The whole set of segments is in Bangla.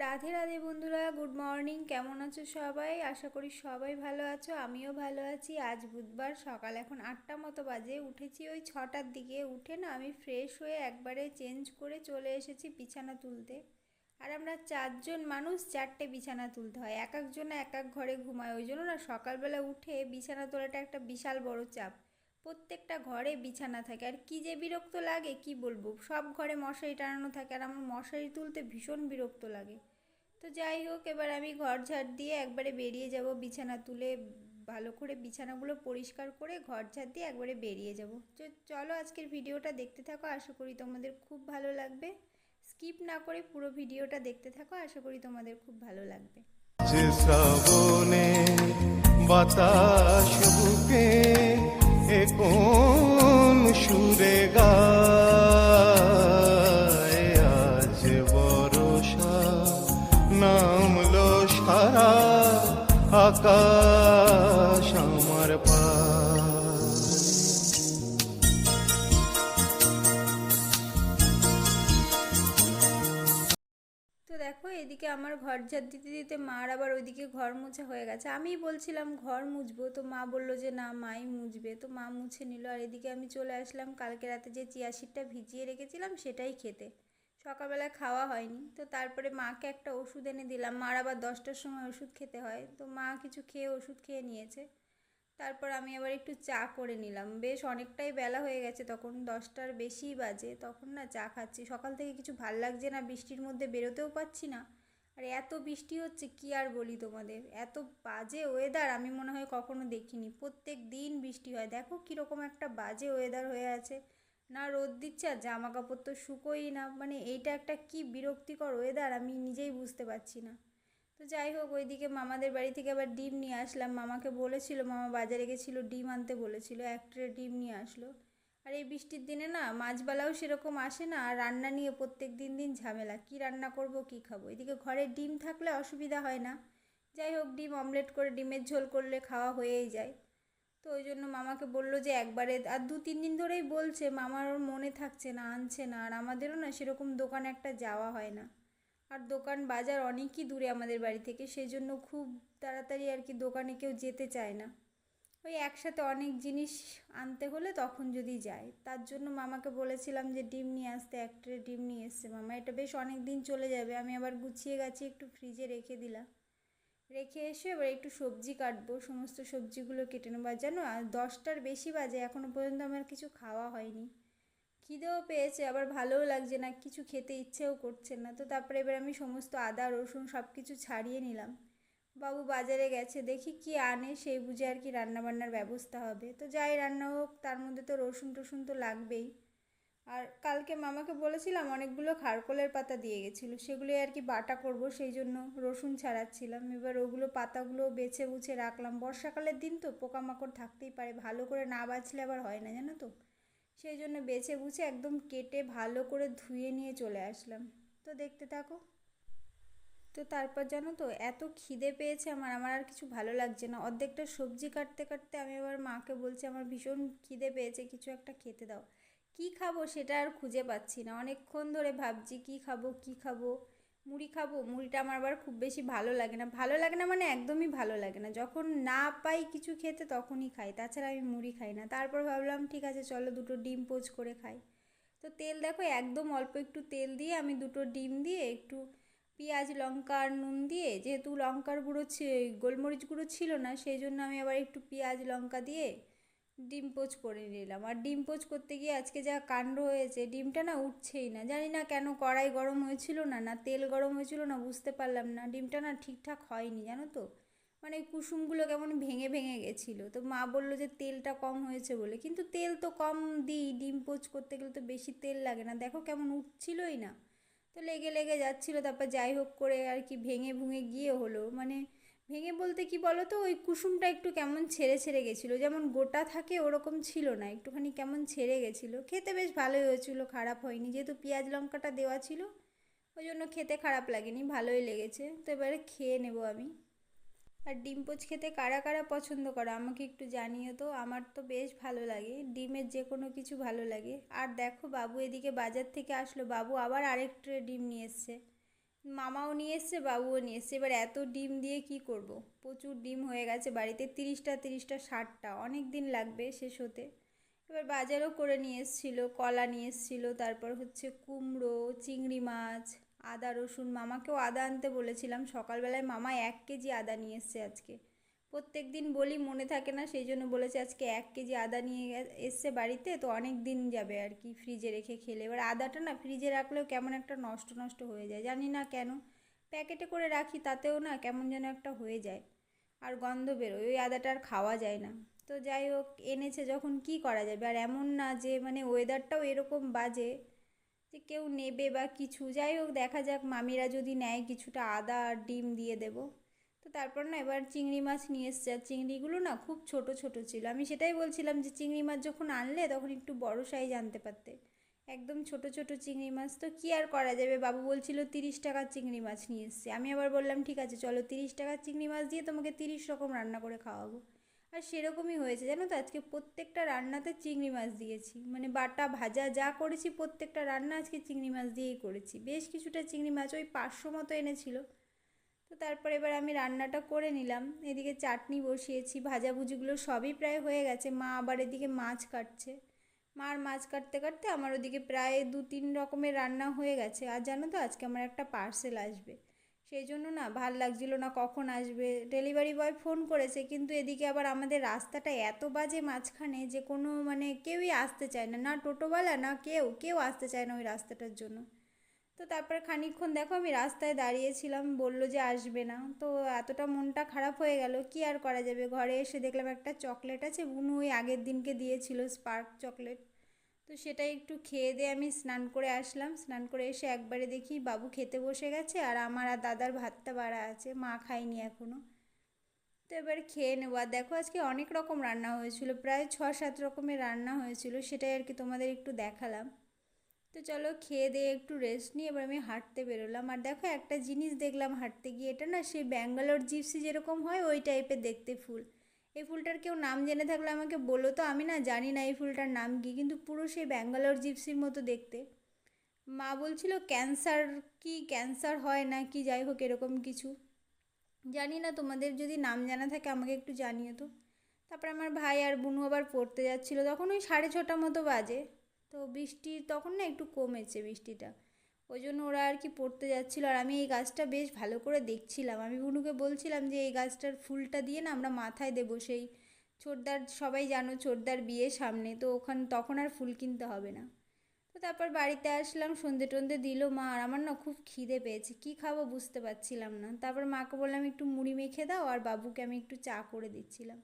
রাধে রাধে বন্ধুরা, গুড মর্নিং। কেমন আছো সবাই? আশা করি সবাই ভালো আছো, আমিও ভালো আছি। আজ বুধবার, সকাল এখন আটটা মতো বাজে। উঠেছি ওই ছটার দিকে। উঠে না আমি ফ্রেশ হয়ে একবারে চেঞ্জ করে চলে এসেছি বিছানা তুলতে। আর আমরা চারজন মানুষ, চারটে বিছানা তুলতে হয়। এক একজন এক এক ঘরে ঘুমায়। ওই জন্য না সকালবেলা উঠে বিছানা তোলাটা একটা বিশাল বড় চাপ। প্রত্যেকটা ঘরে বিছানা থাকে। আর কি যে বিরক্ত লাগে, কি বলব? সব ঘরে মশারি টানানো থাকে। আর আমার মশারি তুলতে ভীষণ বিরক্ত লাগে। তো যাই হোক, এবার আমি ঘর ঝাড় দিয়ে একবারে বেরিয়ে যাব। বিছানা তুলে ভালো করে বিছানাগুলো পরিষ্কার করে ঘর ঝাড় দিয়ে একবারে বেরিয়ে যাব। তো চলো আজকের ভিডিওটা দেখতে থাকো, আশা করি তোমাদের খুব ভালো লাগবে। স্কিপ না করে পুরো ভিডিওটা দেখতে থাকো, আশা করি তোমাদের খুব ভালো লাগবে। বাতাস বুকে সুরে গায় আকাশ আমার তো দেখো, এদিকে আমার ঘর ঝাড় দিতে দিতে মার আবার ওইদিকে ঘর মুছা হয়ে গেছে। আমিই বলছিলাম, ঘর মুছবো। তো মা বলল যে, না, মাই মুছবে। তো মা মুছে নিল। আর এদিকে আমি চলে আসলাম। কালকে রাতে যে চিয়া সিডটা ভিজিয়ে রেখেছিলাম, সেটাই খেতে। সকালবেলায় খাওয়া হয়নি। তো তারপরে মাকে একটা ওষুধ এনে দিলাম। মার আবার দশটার সময় ওষুধ খেতে হয়। তো মা কিছু খেয়ে ওষুধ খেয়ে নিয়েছে। তারপর আমি আবার একটু চা করে নিলাম। বেশ অনেকটাই বেলা হয়ে গেছে তখন, দশটার বেশিই বাজে। তখন না চা খাচ্ছি। সকাল থেকে কিছু ভালো লাগছে না, বৃষ্টির মধ্যে বেরোতেও পাচ্ছি না। আর এত বৃষ্টি হচ্ছে, কি আর বলি তোমাদের? এত বাজে ওয়েদার আমি মনে হয় কখনো দেখিনি। প্রত্যেক দিন বৃষ্টি হয়। দেখো কীরকম একটা বাজে ওয়েদার হয়ে আছে। না রোদ দিচ্ছে আর জামা কাপড় তো শুকোই না। মানে এইটা একটা কি বিরক্তিকর ওয়েদার আমি নিজেই বুঝতে পারছি না। তো যাই হোক, ওইদিকে মামাদের বাড়ি থেকে আবার ডিম নিয়ে আসলাম। মামাকে বলেছিল, মামা বাজারে গেছিল, ডিম আনতে বলেছিল, এক ট্রে ডিম নিয়ে আসলো। আর এই বৃষ্টির দিনে না, মাছবালাও সেরকম আসে না, আর রান্না নিয়ে প্রত্যেক দিন দিন ঝামেলা। কি রান্না করব, কি খাব? এদিকে ঘরে ডিম থাকলে অসুবিধা হয় না। যাই হোক, ডিম অমলেট করে ডিমের ঝোল করলে খাওয়া হয়েই যায়। তো ওই জন্য মামাকে বলল যে একবারে, আর দু তিন দিন ধরেই বলছে মামার ওর মনে থাকছে না, আনছে না, আর আমাদেরও না সেরকম দোকানে একটা যাওয়া হয় না। আর দোকান বাজার অনেকই দূরে আমাদের বাড়ি থেকে সেই জন্য খুব তাড়াতাড়ি আর কি দোকানে কেউ যেতে চায় না। ওই একসাথে অনেক জিনিস আনতে হলে তখন যদি যায়। তার জন্য মামাকে বলেছিলাম যে ডিম নিয়ে আসতে, এক ট্রে ডিম নিয়ে এসছে মামা। এটা বেশ অনেক দিন চলে যাবে, আমি আবার গুছিয়ে গেছি একটু ফ্রিজে রেখে দিলাম। রেখে এসে এবার একটু সবজি কাটবো, সমস্ত সবজিগুলো কেটে নেব। আর জানো আর দশটার বেশি বাজে এখনও পর্যন্ত আমার কিছু খাওয়া হয়নি। খিদেও পেয়েছে, আবার ভালোও লাগছে না, কিছু খেতে ইচ্ছেও করছে না। তো তারপরে এবার আমি সমস্ত আদা, রসুন সব কিছু ছাড়িয়ে নিলাম। বাবু বাজারে গেছে, দেখি কি আনে, সেই বুঝে আর কি রান্নাবান্নার ব্যবস্থা হবে। তো যাই রান্না হোক, তার মধ্যে তো রসুন টসুন তো লাগবেই। আর কালকে মামাকে বলেছিলাম অনেকগুলো খারকোলের পাতা দিয়ে গেছিল। সেগুলোই আর কি বাটা করব, সেই জন্য রসুন ছাড়াচ্ছিলাম। এবার ওগুলো পাতাগুলো বেছে বুছে রাখলাম। বর্ষাকালের দিন তো পোকামাকড় থাকতেই পারে, ভালো করে না বাছলে আবার হয় না, জানো তো? সেই জন্য বেছে বুছে একদম কেটে ভালো করে ধুয়ে নিয়ে চলে আসলাম। তো দেখতে থাকো। তো তারপর জানো তো, এত খিদে পেয়েছে আমার আমার আর কিছু ভালো লাগছে না। অর্ধেকটা সবজি কাটতে কাটতে আমি আবার মাকে বলছি, আমার ভীষণ খিদে পেয়েছে, কিছু একটা খেতে দাও। কি খাব সেটা আর খুঁজে পাচ্ছি না। অনেকক্ষণ ধরে ভাবছি কি খাব কি খাব, মুড়ি খাব। মুড়িটা আমার আবার খুব বেশি ভালো লাগে না। ভালো লাগে না মানে একদমই ভালো লাগে না। যখন না পাই কিছু খেতে তখনই খাই। তাছাড়া আমি মুড়ি খাই না। তারপর ভাবলাম, ঠিক আছে, চলো দুটো ডিম পোচ করে খাই। তো তেল দেখো, একদম অল্প একটু তেল দিয়ে আমি দুটো ডিম দিয়ে একটু পেঁয়াজ, লঙ্কা আর নুন দিয়ে, যেহেতু লঙ্কার গুঁড়ো গোলমরিচ গুঁড়ো ছিল না, সেই জন্য আমি আবার একটু পেঁয়াজ, লঙ্কা দিয়ে ডিম পোচ করে নিলাম। আর ডিম পোচ করতে গিয়ে আজকে যা কাণ্ড হয়েছে, ডিমটা না উঠছেই না। জানি না কেন কড়াই গরম হয়েছিল না না তেল গরম হয়েছিল না, বুঝতে পারলাম না। ডিমটা না ঠিকঠাক হয়নি, জানো তো? মানে কুসুমগুলো কেমন ভেঙে ভেঙে গেছিল। তো মা বলল যে তেলটা কম হয়েছে বলে। কিন্তু তেল তো কম দিই, ডিম পোচ করতে গেলে তো বেশি তেল লাগে না। দেখো কেমন উঠছিলই না। তো লেগে লেগে যাচ্ছিল, তারপর যাই হোক করে আর কি ভেঙে ভুঙে গিয়ে হলো। মানে ভেঙে বলতে কি বলো তো ওই কুসুমটা একটু কেমন ছেড়ে ছেড়ে গেছিল। যেমন গোটা থাকে ওরকম ছিল না, একটুখানি কেমন ছেড়ে গেছিল। খেতে বেশ ভালোই হয়েছিলো, খারাপ হয়নি। যেহেতু পেঁয়াজ লঙ্কাটা দেওয়া ছিল, ওই জন্য খেতে খারাপ লাগেনি, ভালোই লেগেছে। তো এবারে খেয়ে নেব আমি। আর ডিম পোচ খেতে কারা কারা পছন্দ করো, আমাকে একটু জানিও তো। আমার তো বেশ ভালো লাগে, ডিমের যে কোনো কিছু ভালো লাগে। আর দেখো বাবু এদিকে বাজার থেকে আসলো, বাবু আবার আরেক ট্রে ডিম নিয়ে এসছে। মামাও নিয়ে এসছে, বাবুও নিয়ে এসছে। এবার এত ডিম দিয়ে কি করব। প্রচুর ডিম হয়ে গেছে বাড়িতে, তিরিশটা তিরিশটা, ষাটটা। অনেক দিন লাগবে শেষ হতে। এবার বাজারও করে নিয়ে এসেছিল, কলা নিয়ে এসেছিল, তারপর হচ্ছে কুমড়ো, চিংড়ি মাছ, আদা রসুন। মামাকেও আদা আনতে বলেছিলাম। সকালবেলায় মামা এক কেজি আদা নিয়ে এসছে আজকে। প্রত্যেক দিন বলি, মনে থাকে না, সেই জন্য বলেছে আজকে এক কেজি আদা নিয়ে এসছে বাড়িতে, তো অনেক দিন যাবে আর কি ফ্রিজে রেখে খেলে। এবার আদাটা না ফ্রিজে রাখলেও কেমন একটা নষ্ট নষ্ট হয়ে যায়, জানি না কেন। প্যাকেটে করে রাখি, তাতেও না কেমন যেন একটা হয়ে যায়, আর গন্ধ বেরোয়, ওই আদাটা আর খাওয়া যায় না। তো যাই হোক, এনেছে যখন কি করা যাবে? আর এমন না যে মানে ওয়েদারটাও এরকম বাজে যে কেউ নেবে বা কিছু। যাই হোক, দেখা যাক, মামিরা যদি নেয় কিছুটা আদা আর ডিম দিয়ে দেবো। তারপর না এবার চিংড়ি মাছ নিয়ে এসছে। আর চিংড়িগুলো না খুব ছোট ছোট ছিল। আমি সেটাই বলছিলাম যে চিংড়ি মাছ যখন আনলে তখন একটু বড় সাইজ আনতে পারতে। একদম ছোট ছোট চিংড়ি মাছ। তো কি আর করা যাবে? বাবু বলছিল তিরিশ টাকার চিংড়ি মাছ নিয়ে এসছে। আমি আবার বললাম, ঠিক আছে, চলো তিরিশ টাকার চিংড়ি মাছ দিয়ে তোমাকে তিরিশ রকম রান্না করে খাওয়াবো। আর সেরকমই হয়েছে। জানো তো, আজকে প্রত্যেকটা রান্নাতে চিংড়ি মাছ দিয়েছি। মানে বাটা ভাজা যা করেছি, প্রত্যেকটা রান্না আজকে চিংড়ি মাছ দিয়েই করেছি। বেশ কিছুটা চিংড়ি মাছ ওই পাঁচশো মতো এনেছিল। তো তারপর এবার আমি রান্নাটা করে নিলাম। এদিকে চাটনি বসিয়েছি, ভাজাভুজিগুলো সবই প্রায় হয়ে গেছে। মা আবার এদিকে মাছ কাটছে। মার মাছ কাটতে কাটতে আমার ওদিকে প্রায় দু তিন রকমের রান্না হয়ে গেছে। আর জানো তো, আজকে আমার একটা পার্সেল আসবে। সেই জন্য না ভালো লাগছিল না কখন আসবে। ডেলিভারি বয় ফোন করেছে, কিন্তু এদিকে আবার আমাদের রাস্তাটা এত বাজে মাঝখানে যে কোনো মানে কেউই আসতে চায় না। না টোটোওয়ালা, না কেউ কেউ আসতে চায় না ওই রাস্তাটার জন্য। তো তারপরে খানিকক্ষণ দেখো আমি রাস্তায় দাঁড়িয়েছিলাম, বলল যে আসবে না। তো এতটা মনটা খারাপ হয়ে গেল, কি আর করা যাবে? ঘরে এসে দেখলাম একটা চকলেট আছে, বুনু ওই আগের দিনকে দিয়েছিল স্পার্ক চকলেট। তো সেটা একটু খেয়ে দিয়ে আমি স্নান করে আসলাম। স্নান করে এসে একবারে দেখি বাবু খেতে বসে গেছে, আর আমার আর দাদার ভাতটা বাড়া আছে, মা খায়নি এখনও তো এবার খেয়ে নেব। আর দেখো আজকে অনেক রকম রান্না হয়েছিল, প্রায় ছ সাত রকমের রান্না হয়েছিল, সেটাই আর কি তোমাদের একটু দেখালাম। তো চলো খেয়ে দিয়ে একটু রেস্ট নিয়ে এবার আমি হাঁটতে বেরোলাম। আর দেখো একটা জিনিস দেখলাম হাঁটতে গিয়ে, এটা না সেই ব্যাঙ্গালোর জিপসি যেরকম হয়, ওই টাইপের দেখতে ফুল। এই ফুলটার কেউ নাম জেনে থাকলে আমাকে বলো তো, আমি না জানি না এই ফুলটার নাম কি, কিন্তু পুরো সেই ব্যাঙ্গালোর জিপসির মতো দেখতে। মা বলছিল ক্যান্সার কি ক্যান্সার হয় না কি, যাই হোক এরকম কিছু। জানি না, তোমাদের যদি নাম জানা থাকে আমাকে একটু জানিও তো। তারপর আমার ভাই আর বুনু আবার পড়তে যাচ্ছিল, তখন ওই সাড়ে ছটা মতো বাজে। তো বৃষ্টি তখন না একটু কমেছে বৃষ্টিটা। ওই জন্য ওরা আর কি পড়তে যাচ্ছিল। আর আমি এই গাছটা বেশ ভালো করে দেখছিলাম। আমি বুনুকে বলছিলাম যে, এই গাছটার ফুলটা দিয়ে না আমরা মাথায় দেবো সেই ছোটদার, সবাই জানো ছোটদার বিয়ে সামনে। তো ওখান, তখন আর ফুল কিনতে হবে না। তো তারপর বাড়িতে আসলাম, সন্ধে টন্ধে দিল মা। আর আমার না খুব খিদে পেয়েছে। কী খাব বুঝতে পারছিলাম না। তারপর মাকে বললাম, একটু মুড়ি মেখে দাও, আর বাবুকে আমি একটু চা করে দিচ্ছিলাম।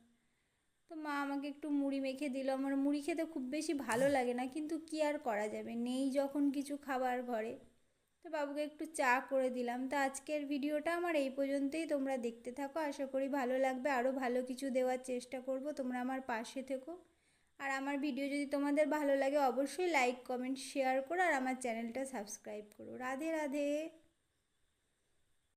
তো মা আমাকে একটু মুড়ি মেখে দিল। আমার মুড়ি খেতে খুব বেশি ভালো লাগে না, কিন্তু কি আর করা যাবে? নেই যখন কিছু খাবার ঘরে। তো বাবুকে একটু চা করে দিলাম। তো আজকের ভিডিওটা আমার এই পর্যন্তই। তোমরা দেখতে থাকো। আশা করি ভালো লাগবে। আরও ভালো কিছু দেওয়ার চেষ্টা করব। তোমরা আমার পাশে থেকো। আর আমার ভিডিও যদি তোমাদের ভালো লাগে, অবশ্যই লাইক কমেন্ট শেয়ার করো। আর আমার চ্যানেলটা সাবস্ক্রাইব করো। রাধে রাধে।